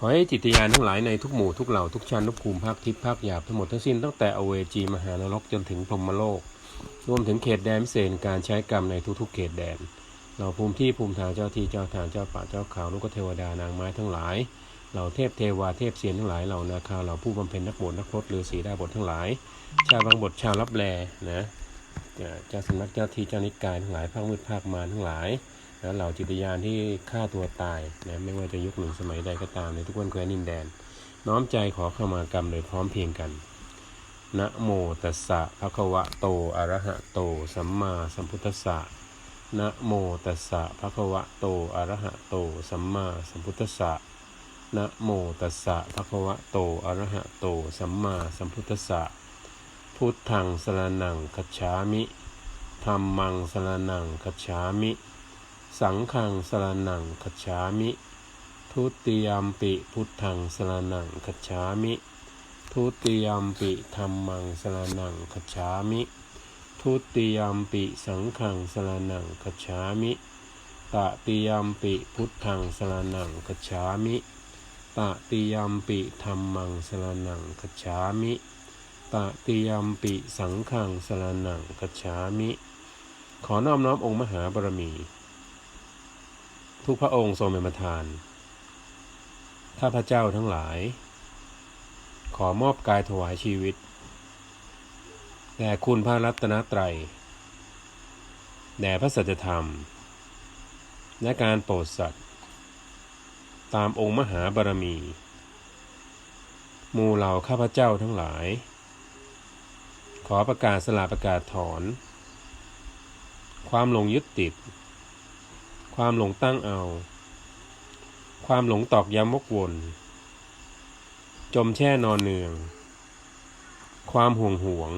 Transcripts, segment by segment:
ขอให้จิตยานทั้งหลายในทุกหมู่ทุกเหล่าทุกชั้นทุกภูมิภาคทิพย์ภาคหยาบทั้งหมดทั้งสิ้นตั้งแต่อเวจีมหานรกจนถึงพรหมโลก รวมถึงเขตแดนพิเศษการใช้กรรมในทุกๆ เขตแดนเราภูมิที่ภูมิทางเจ้าที่เจ้าทางเจ้าป่าเจ้าเขาลูกเทวดานางไม้ทั้งหลายเหล่าเทพเทวาเทพเสียนทั้งหลายเหล่านาคาเหล่าผู้บำเพ็ญนักบวชนักพรตหรือสีดาบททั้งหลาย ชาวบางบทชาวรับแลนะเอ่อเจ้าสำนักเจ้าที่เจ้านิกายทั้งหลายภาคมืดภาคมารทั้งหลาย นะเหล่าจิตยานที่ฆ่าตัวตายนะไม่ว่าจะยุคหนึ่งสมัยใดก็ตามในทุกวันแคว้นดินแดน น้อมใจขอเข้ามากรรมโดยพร้อมเพียงกันนะโมตัสสะภะคะวะโตอะระหะโต สัมมาสัมพุทธัสสะนะโมตัสสะภะคะวะโตอะระหะโต สัมมาสัมพุทธัสสะนะโมตัสสะภะคะวะโตอะระหะโต สัมมาสัมพุทธัสสะพุทธังสรนังคัจฉามิธัมมังสรนังคัจฉามิ สังฆังสรนังคัจฉามิ ทุติยมปิพุทธังสรนังคัจฉามิ ทุติยมปิธรรมังสรนังคัจฉามิ ทุติยมปิสังฆังสรนังคัจฉามิตติยมปิพุทธังสรนังคัจฉามิตติยมปิธรรมังสรนังคัจฉามิตติยมปิสังฆังสรนังคัจฉามิ ขอน้อมน้อมองค์มหาบารมี ทุกพระองค์ทรงเป็นประธาน ข้าพเจ้าทั้งหลาย ขอมอบกายถวายชีวิต แด่คุณพระรัตนตรัย แด่พระสัจธรรม และการโปรดสัตว์ ตามองค์มหาบารมี มูเหล่าข้าพเจ้าทั้งหลาย ขอประกาศสละประกาศถอน ความหลงยึดติด ความหลงตั้งเอา ความหลงตอกย้ำวกวน จมแช่นอนเนือง ความห่วงห่วง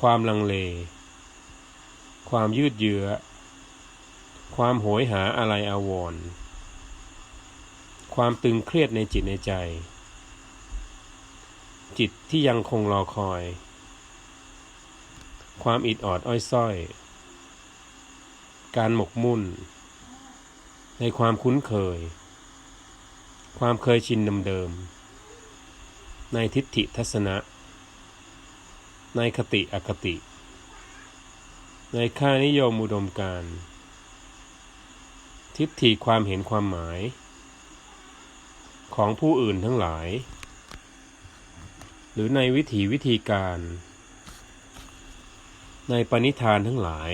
ความลังเล ความยืดเยื้อ ความโหยหาอะไรอาวร ความตึงเครียดในจิตในใจ จิตที่ยังคงรอคอย ความอิดออดอ้อยส้อย การหมกมุ่น ในความคุ้นเคย ความเคยชินเดิมๆในทิฏฐิทัศนะ ในคติอคติ ในค่านิยมอุดมการ ทิฏฐิความเห็นความหมาย ของผู้อื่นทั้งหลาย หรือในวิถีวิธีการ ในปณิธานทั้งหลาย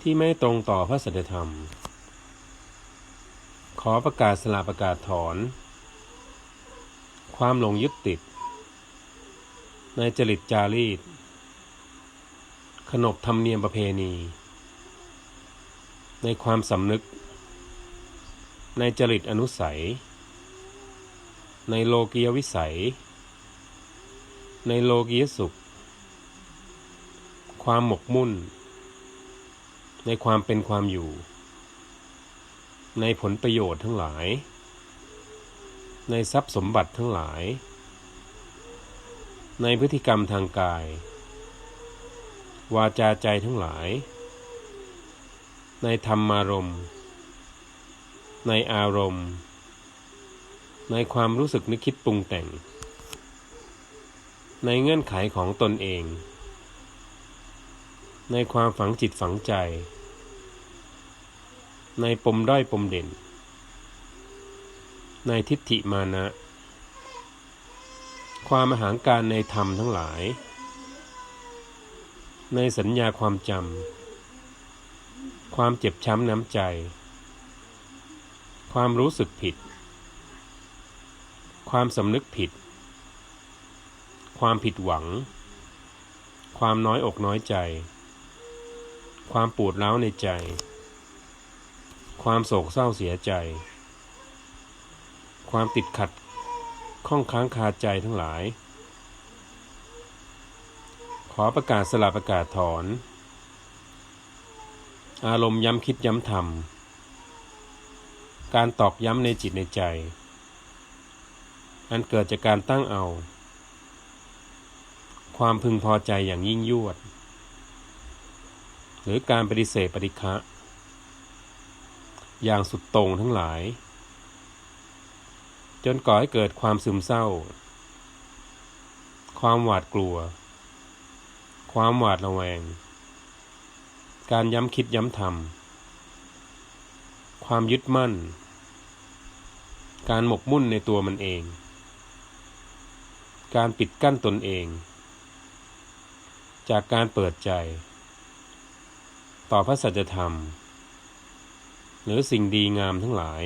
ที่ไม่ตรงต่อพระสัจธรรม ขอประกาศสละประกาศถอน ความหลงยึดติด ในจริตจารีต ขนบธรรมเนียมประเพณี ในความสำนึก ในจริตอนุสัย ในโลกียวิสัย ในโลกียสุข ความหมกมุ่น ในความเป็นความอยู่ ในผลประโยชน์ทั้งหลาย ในทรัพย์สมบัติทั้งหลาย ในพฤติกรรมทางกาย วาจาใจทั้งหลาย ในธรรมารมณ์ในอารมณ์ ในความรู้สึกนึกคิดปรุงแต่ง ในเงื่อนไขของตนเอง ในความฝังจิตฝังใจ ในปมด้อยปมเด่น ในทิฏฐิมานะ ความมหางการในธรรมทั้งหลาย ในสัญญาความจำความเจ็บช้ำน้ำใจ ความรู้สึกผิด ความสำนึกผิด ความผิดหวัง ความน้อยอกน้อยใจ ความปวดร้าวในใจ ความโศกเศร้าเสียใจ ความติดขัดข้องค้างคาใจทั้งหลาย ขอประกาศสละประกาศถอน อารมณ์ย้ำคิดย้ำทำการตอกย้ำในจิตในใจ อันเกิดจากการตั้งเอา ความพึงพอใจอย่างยิ่งยวด หรือการปฏิเสธปฏิฆะ อย่างสุดโต่งทั้งหลาย จนก่อให้เกิดความซึมเศร้า ความหวาดกลัว ความหวาดระแวง การย้ำคิดย้ำทำความยึดมั่น การหมกมุ่นในตัวมันเอง การปิดกั้นตนเอง จากการเปิดใจ ต่อพระสัจธรรม หรือสิ่งดีงามทั้งหลาย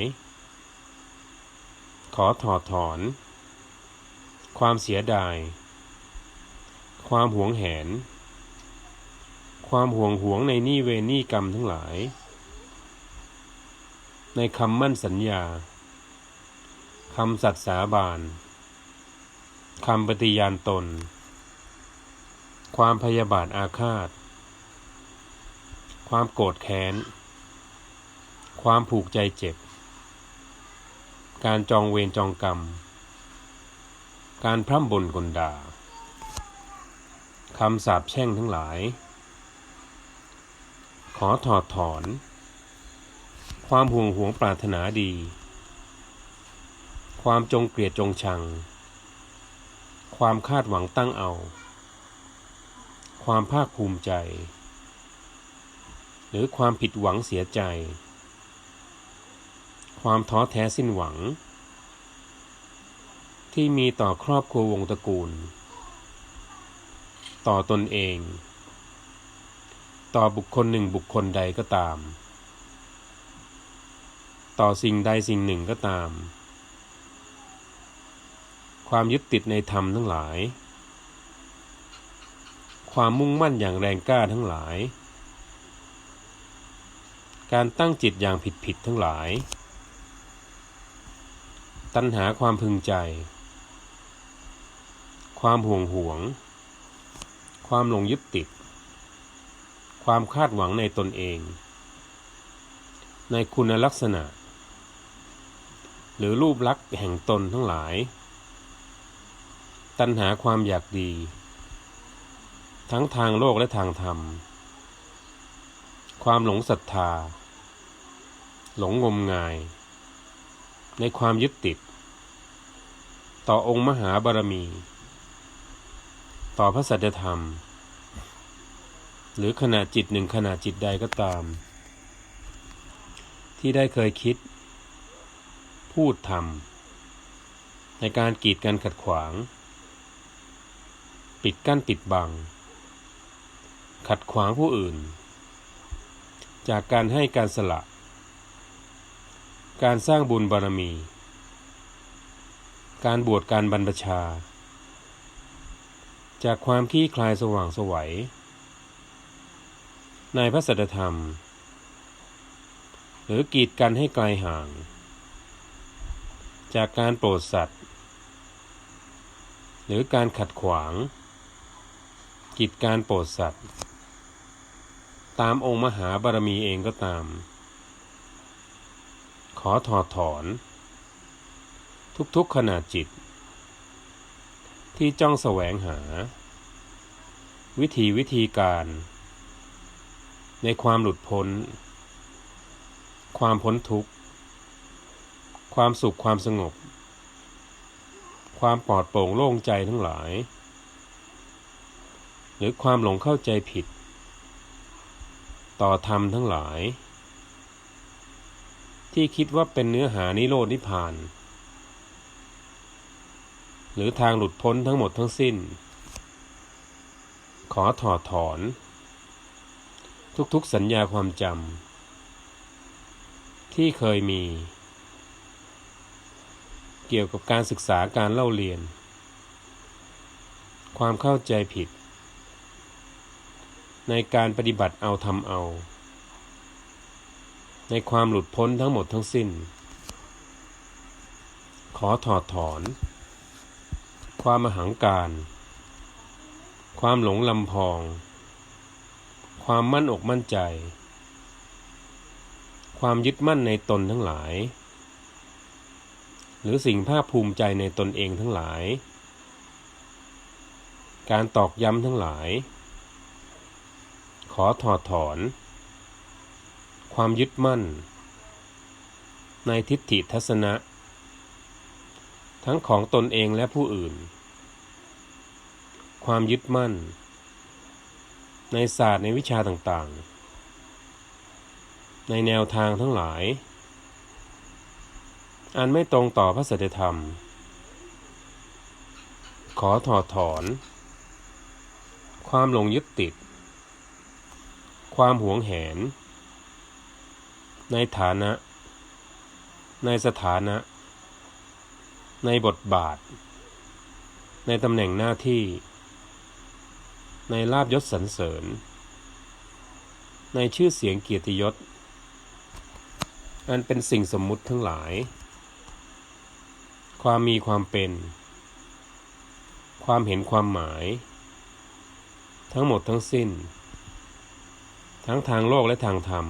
ขอถอดถอน ความเสียดาย ความหวงแหน ความห่วงหวงในนี้เวนี้กรรมทั้งหลาย ในคำมั่นสัญญาคำสัตย์สาบานคำปฏิญาณตน ความพยาบาทอาฆาต ความโกรธแค้น ความผูกใจเจ็บ การจองเวรจองกรรม การพร่ำบ่นกลด่าคำสาปแช่งทั้งหลาย ขอถอดถอน ความห่วงหวงปรารถนาดี ความจงเกลียดจงชัง ความคาดหวังตั้งเอา ความภาคภูมิใจ หรือความผิดหวังเสียใจ ความท้อแท้สิ้นหวัง ที่มีต่อครอบครัววงตระกูล ต่อตนเอง ต่อบุคคลหนึ่งบุคคลใดก็ตาม ต่อสิ่งใดสิ่งหนึ่งก็ตาม ความยึดติดในธรรมทั้งหลาย ความมุ่งมั่นอย่างแรงกล้าทั้งหลายการตั้งจิตอย่างผิดๆทั้งหลาย ตัณหาความพึงใจ ความห่วงหวง ความหลงยึดติด ความคาดหวังในตนเอง ในคุณลักษณะ หรือรูปลักษณ์แห่งตนทั้งหลาย ตัณหาความอยากดี ทั้งทางโลกและทางธรรม ความหลงศรัทธา หลงงมงาย ในความยึดติด ต่อองค์มหาบารมี ต่อพระสัจธรรม หรือขณะจิตหนึ่งขณะจิตใดก็ตาม ที่ได้เคยคิด พูดทำในการกีดกันขัดขวาง ปิดกั้นปิดบัง ขัดขวางผู้อื่น จากการให้การสละ การสร้างบุญบารมี การบวชการบรรพชา จากความขี้คลายสว่างสวัย ในพระสัจธรรม หรือกีดกันให้ไกลห่าง จากการโปรดสัตว์ หรือการขัดขวาง กิจการโปรดสัตว์ ตามองค์มหาบารมีเองก็ตาม อถอดถอน ทุกๆขณะจิต ที่จ้องแสวงหา วิธีวิธีการ ในความหลุดพ้น ความพ้นทุกข์ ความสุขความสงบ ความปลอดโปร่งโล่งใจทั้งหลาย หรือความหลงเข้าใจผิด ต่อธรรมทั้งหลาย ที่คิดว่าเป็นเนื้อหานิโรธนิพพาน หรือทางหลุดพ้นทั้งหมดทั้งสิ้น ขอถอดถอน ทุกๆสัญญาความจำที่เคยมี เกี่ยวกับการศึกษาการเล่าเรียน ความเข้าใจผิด ในการปฏิบัติเอาทำเอา ในความหลุดพ้นทั้งหมดทั้งสิ้น ขอถอดถอน ความมหังการ ความหลงลำพอง ความมั่นอกมั่นใจ ความยึดมั่นในตนทั้งหลาย หรือสิ่งภาคภูมิใจในตนเองทั้งหลาย การตอกย้ำทั้งหลาย ขอถอดถอน ความยึดมั่น ในทิฏฐิทัศนะ ทั้งของตนเองและผู้อื่น ความยึดมั่น ในศาสตร์ในวิชาต่างๆ ในแนวทางทั้งหลาย อันไม่ตรงต่อพระสัจธรรม ขอถอดถอน ความหลงยึดติด ความหวงแหน ในฐานะ ในสถานะ ในบทบาท ในตำแหน่งหน้าที่ ในลาบยศสรรเสริญ ในชื่อเสียงเกียรติยศ อันเป็นสิ่งสมมุติทั้งหลาย ความมีความเป็น ความเห็นความหมาย ทั้งหมดทั้งสิ้น ทั้งทางโลกและทางธรรม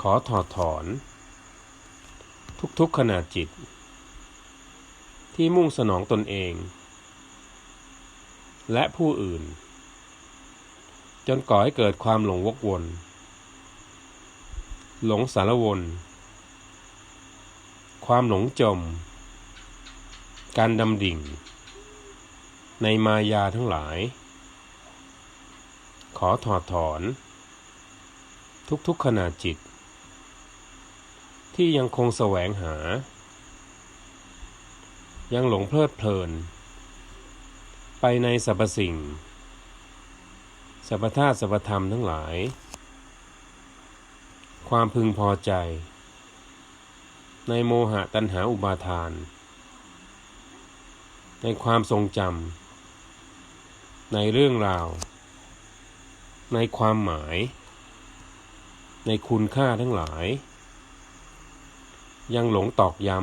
ขอถอดถอน ทุกๆขณะจิต ที่มุ่งสนองตนเอง และผู้อื่น จนก่อให้เกิดความหลงวกวน หลงสารวน ความหลงจม การดำดิ่ง ในมายาทั้งหลาย ขอถอดถอน ทุกๆขณะจิต ที่ยังคงแสวงหา ยังหลงเพลิดเพลิน ไปในสรรพสิ่งสรรพธาตุสรรพธรรมทั้งหลาย ความพึงพอใจ ในโมหะตัณหาอุปาทาน ในความทรงจำในเรื่องราว ในความหมาย ในคุณค่าทั้งหลาย ยังหลงตอกย้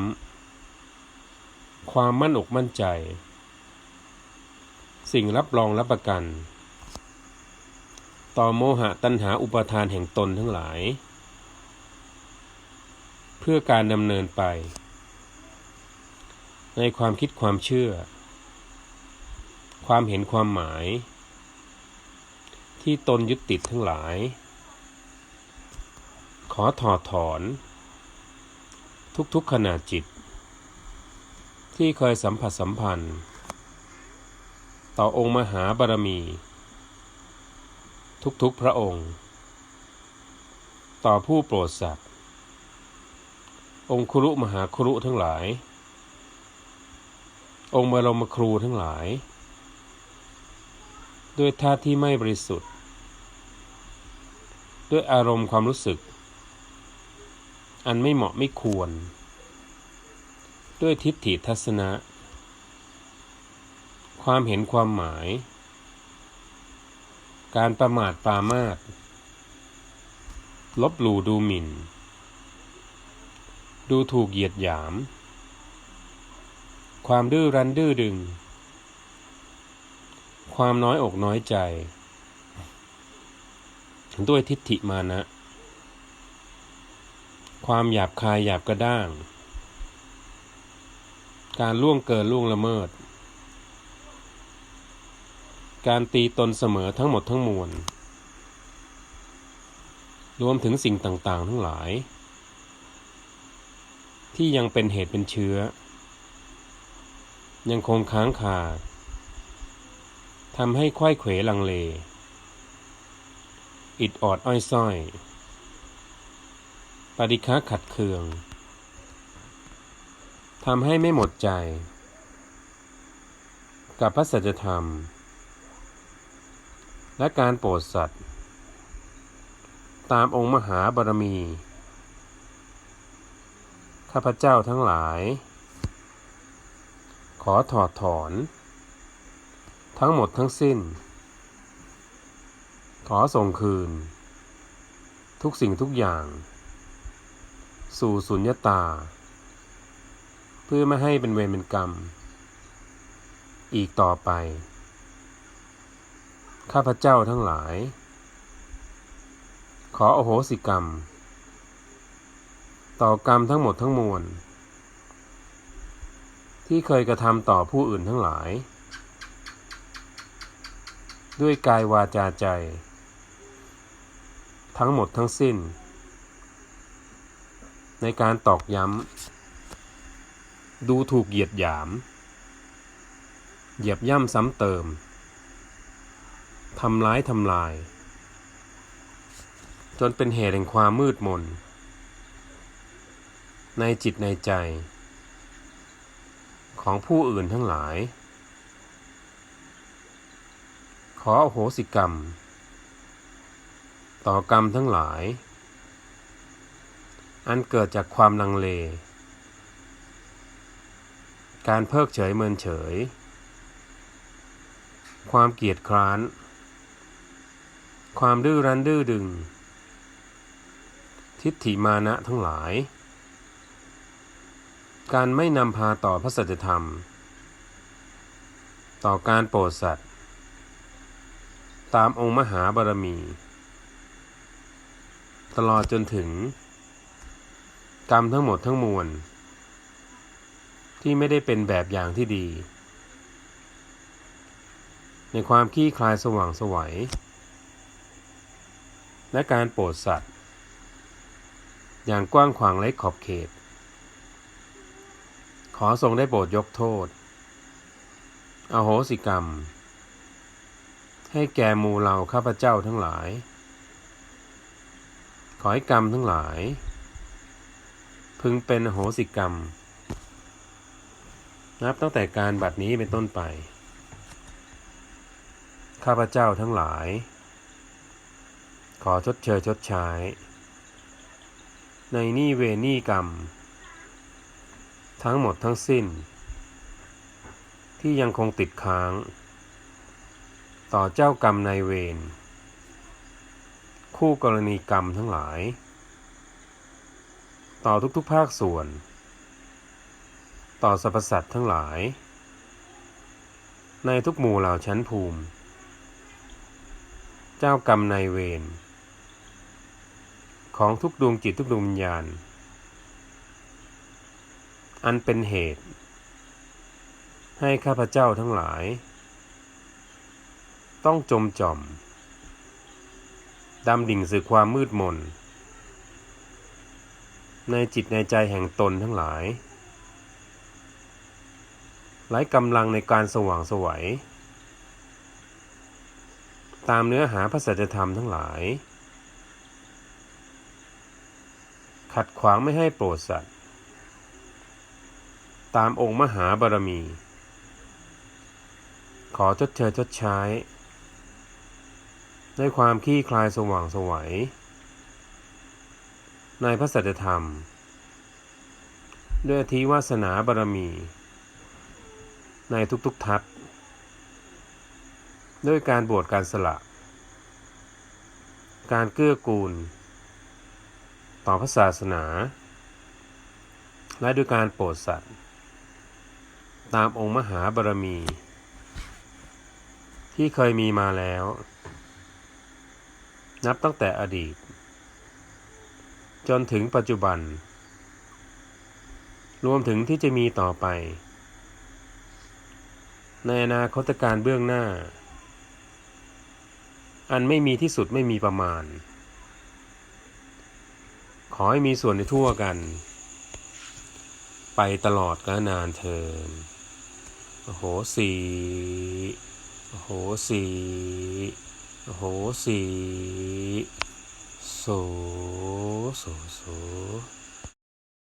ำ ความมั่นอกมั่นใจ สิ่งรับรองรับประกัน ต่อโมหะตัณหาอุปาทานแห่งตนทั้งหลาย เพื่อการดำเนินไป ในความคิดความเชื่อ ความเห็นความหมาย ที่ตนยึดติดทั้งหลาย ขอถอดถอน ทุกๆขณะจิต ที่เคยสัมผัสสัมพันธ์ ต่อองค์มหาบารมี ทุกๆพระองค์ ต่อผู้โปรดสัตว์ องค์ครุมหาครุทั้งหลาย องค์บรมครูทั้งหลาย ด้วยท่าที่ไม่บริสุทธิ์ ด้วยอารมณ์ความรู้สึก อันไม่เหมาะไม่ควร ด้วยทิฏฐิทัศนะ ความเห็นความหมาย การประมาทปรามาทลบหลู่ดูหมิ่น ดูถูกเหยียดหยาม ความดื้อรั้นดื้อดึง ความน้อยอกน้อยใจ ด้วยทิฏฐิมานะ ความหยาบคายหยาบกระด้าง การล่วงเกินล่วงละเมิด การตีตนเสมอทั้งหมดทั้งมวล รวมถึงสิ่งต่างๆ ทั้งหลาย ที่ยังเป็นเหตุเป็นเชื้อ ยังคงค้างคาทำให้ควายเขวลังเล อิดออดอ้อยส้อย ปฏิฆาขัดเคืองทำให้ไม่หมดใจ กับพระสัจธรรม และการโปรดสัตว์ ตามองค์มหาบารมี ข้าพเจ้าทั้งหลาย ขอถอดถอน ทั้งหมดทั้งสิ้น ขอส่งคืน ทุกสิ่งทุกอย่าง สู่สุญญตา เพื่อไม่ให้เป็นเวรเป็นกรรม อีกต่อไป ข้าพเจ้าทั้งหลาย ขออโหสิกรรม ต่อกรรมทั้งหมดทั้งมวล ที่เคยกระทำต่อผู้อื่นทั้งหลาย ด้วยกายวาจาใจ ทั้งหมดทั้งสิ้น ในการตอกย้ำ ดูถูกเหยียดหยาม เหยียบย่ำซ้ำเติม ทำร้ายทำลาย จนเป็นเหตุแห่งความมืดมน ในจิตในใจ ของผู้อื่นทั้งหลาย ขอโหสิกรรม ต่อกรรมทั้งหลาย อันเกิดจากความลังเล การเพิกเฉยเมินเฉย ความเกียจคร้าน ความดื้อรั้นดื้อดึง ทิฏฐิมานะทั้งหลาย การไม่นำพาต่อพระสัจธรรม ต่อการโปรดสัตว์ตามองค์มหาบารมี ตลอดจนถึง กรรมทั้งหมดทั้งมวล ที่ไม่ได้เป็นแบบอย่างที่ดี ในความขี้คลายสว่างสวัย และการโปรดสัตว์ อย่างกว้างขวางไร้ขอบเขต ขอทรงได้โปรดยกโทษ อโหสิกรรม ให้แก่มูเหล่าข้าพเจ้าทั้งหลาย ขอให้กรรมทั้งหลาย พึงเป็นโหสิกรรม นับตั้งแต่การบัดนี้เป็นต้นไป ข้าพเจ้าทั้งหลาย ขอชดเชยชดใช้ ในนี้เวนี้กรรม ทั้งหมดทั้งสิ้น ที่ยังคงติดค้าง ต่อเจ้ากรรมนายเวรคู่กรณีกรรมทั้งหลาย ต่อทุกๆภาคส่วน ต่อสรรพสัตว์ทั้งหลาย ในทุกหมู่เหล่าชั้นภูมิ เจ้ากรรมนายเวรของทุกดวงจิตทุกดวงวิญญาณ อันเป็นเหตุ ให้ข้าพเจ้าทั้งหลาย ต้องจมจอมดำดิ่งสู่ความมืดมน ในจิตในใจแห่งตนทั้งหลายไร้กำลังในการสว่างสวัย ตามเนื้อหาพระสัจธรรมทั้งหลาย ขัดขวางไม่ให้โปรดสัตว์ ตามองค์มหาบารมี ขอชดเชยชดใช้ ด้วยความขี้คลายสว่างสวัย ในพระสัจธรรม ด้วยอธิวาสนาบารมี ในทุกๆทัศด้วยการบวชการสละ การเกื้อกูล ต่อพระศาสนา และด้วยการโปรดสัตว์ ตามองค์มหาบารมี ที่เคยมีมาแล้ว นับตั้งแต่อดีต จนถึงปัจจุบัน รวมถึงที่จะมีต่อไป ในอนาคตการเบื้องหน้า อันไม่มีที่สุดไม่มีประมาณ ขอให้มีส่วนในทั่วกัน ไปตลอดกาลนานเทินโอ้โหสีโอ้โหสีโอ้โหสี โส โส โส